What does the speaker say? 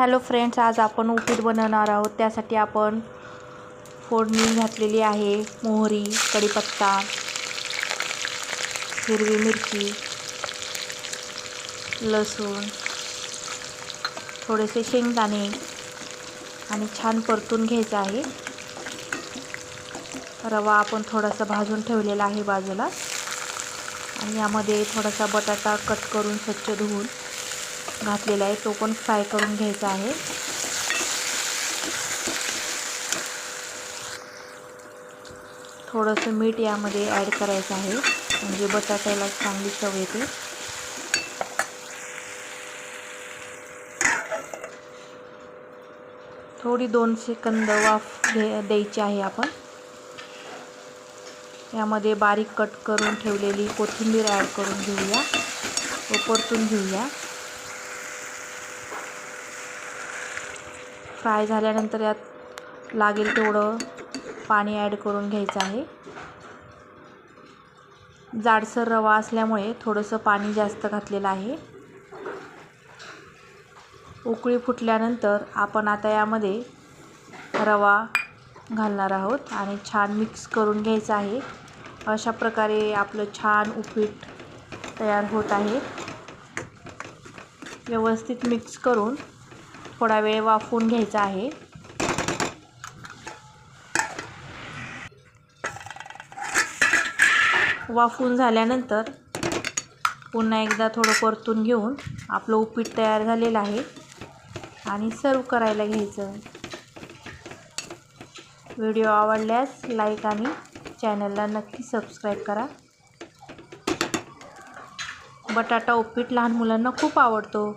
Hello friends आज आपण उपीट बनवणार आहोत. त्यासाठी आपण फोडणी घातलेली आहे. मोहरी कढीपत्ता हिरवी मिरची लसूण थोडेसे शेंगदाणे आणि छान परतून घ्यायचं आहे. रवा आपण थोडासा भाजून ठेवलेला आहे बाजूला. आणि यामध्ये थोडासा बटाटा कट करून स्वच्छ धुवून घातलेला आहे. तो पण फ्राय करून घ्यायचा आहे. थोडंसं मीठ यामध्ये ॲड करायचं आहे. म्हणजे बटाट्याला चांगली चव येते. थोडी दोन सेकंद वाफ घे द्यायची आहे आपण. यामध्ये बारीक कट करून ठेवलेली कोथिंबीर ॲड करून घेऊया. व परतून घेऊया. फ्राय झाल्यानंतर यात लागेल तेवढं पाणी ॲड करून घ्यायचं आहे. जाडसर रवा असल्यामुळे थोडंसं पाणी जास्त घातलेलं आहे. उकळी फुटल्यानंतर आपण आता यामध्ये रवा घालणार आहोत आणि छान मिक्स करून घ्यायचं आहे. अशा प्रकारे आपलं छान उपीट तयार होत आहे. व्यवस्थित मिक्स करून थोडा वेळ वाफवून घ्यायचा आहे. वाफवून झाल्यानंतर पुन्हा एकदा थोडं परतून घेऊन आपलं उपीट तयार झालेलं आहे आणि सर्व करायला घ्यायचं. व्हिडिओ आवडल्यास लाईक आणि चॅनलला नक्की सबस्क्राईब करा. बटाटा उपीट लहान मुलांना खूप आवडतो.